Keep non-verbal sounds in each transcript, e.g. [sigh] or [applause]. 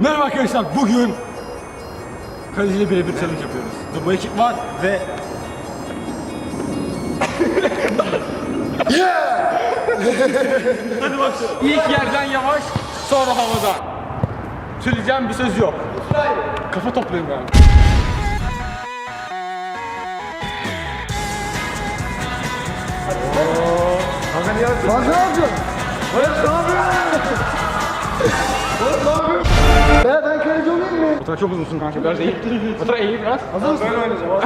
Merhaba arkadaşlar bugün kaleciyle birebir challenge yapıyoruz. Bu ekip var ve [laughs] Hadi başlayalım. İlk yerden yavaş, sonra havada. Söyleyeceğim bir söz yok. Kafa toplayın ben. Lan ne yapıyorsun? Barış ne yapıyorsun? Barış [laughs] ne Baturay çok uzunsun kanka biraz eğil. Baturay eğil biraz. Hazır mısın? Ben oynayacağım. [laughs]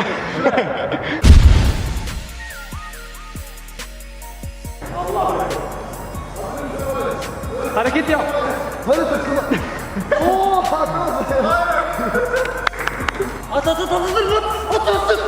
Hareket yap. Hadi takıla. Oo [laughs] patladı. At at at at at at at at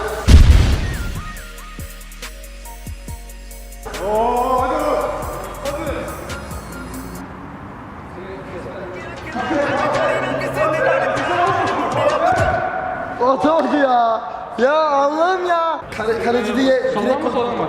Atamadı ya. Ya Allah'ım ya. Kale, kaleci diye Soldan mı soldan mı?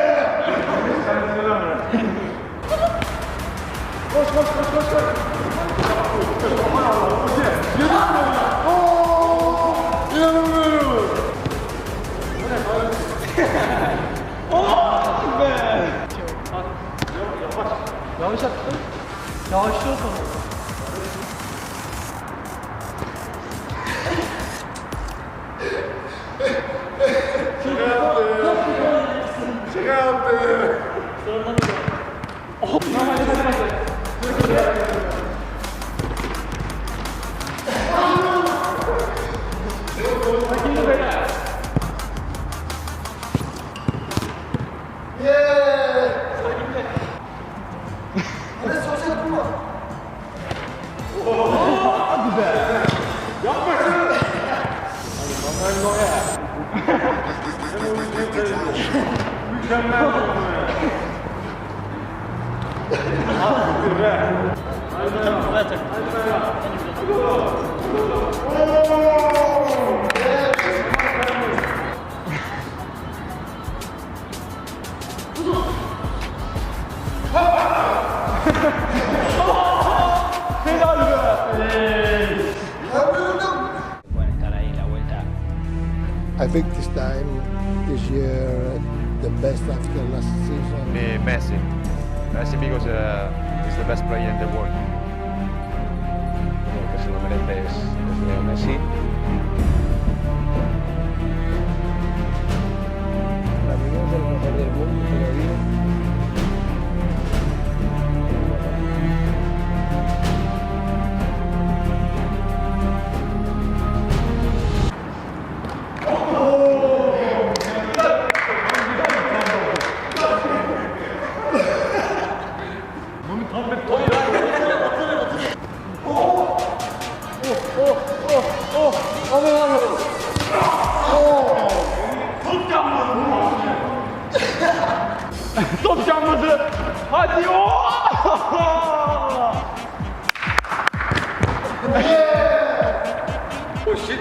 Yavaş at. Yavaş dur sonra. Şaka yaptı. Sorun olmuyor. Oh, tamam hadi hadi hadi. Sosyal yapma. Buraya tak. I think this time, this year, the best after last season. be Messi. Messi because uh, he's the best player in the world. El que se lo merece es, es Messi. Para mí es el mejor del mundo, te Top canmadı. Hadi o. oh shit.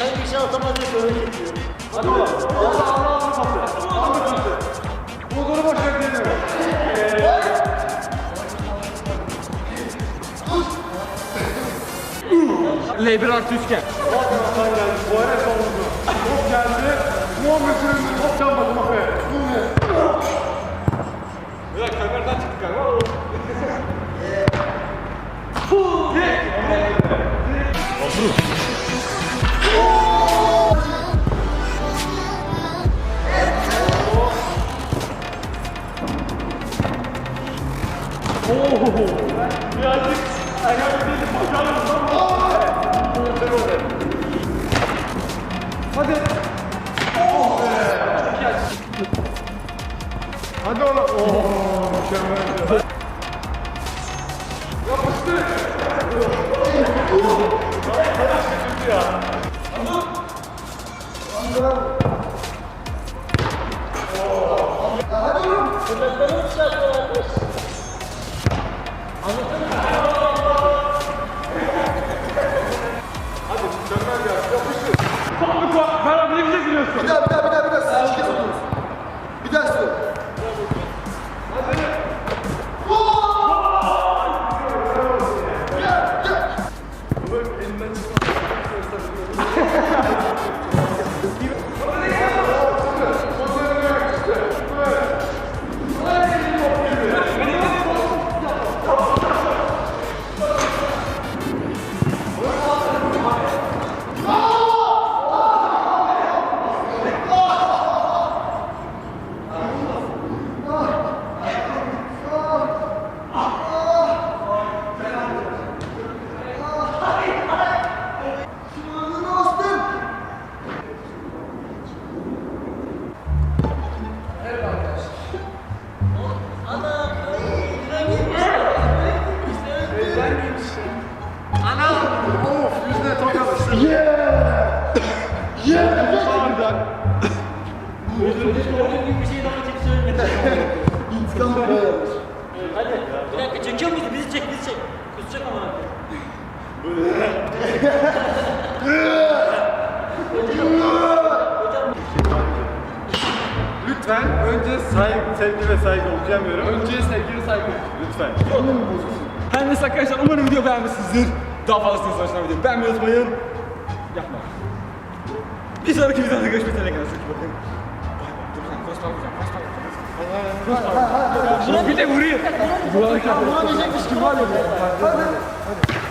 Ben bir şey atamadım böyle çekiyor. L1 artı üçgen. Bakmadan geldi. Bu ara savundu. Top geldi. Muhammed Sürem'in top çalmadı Mafe. Bu ne? Ya kameradan çıktı galiba. Fuuu. Ye. Otur. Oho! Birazcık ayağımı dedi, bacağımı Hadi oğlum. Oo, mükemmel. Bir şey daha çek söyle. [laughs] İntikam böyle. Hadi. Bir dakika çekiyor muydu? Bizi çek, bizi çek. Kusacak ama. Lütfen önce saygı, sevgi ve saygı okuyamıyorum. Önce sevgi ve saygı. Lütfen. Her neyse arkadaşlar umarım video beğenmişsinizdir. Daha fazlasını izlemek videoyu beğenmeyi unutmayın. Yapma. Bir sonraki videoda görüşmek üzere. Kendinize iyi bakın. Bir de vurayım. Buna diyecekmiş gibi var ya. Hadi.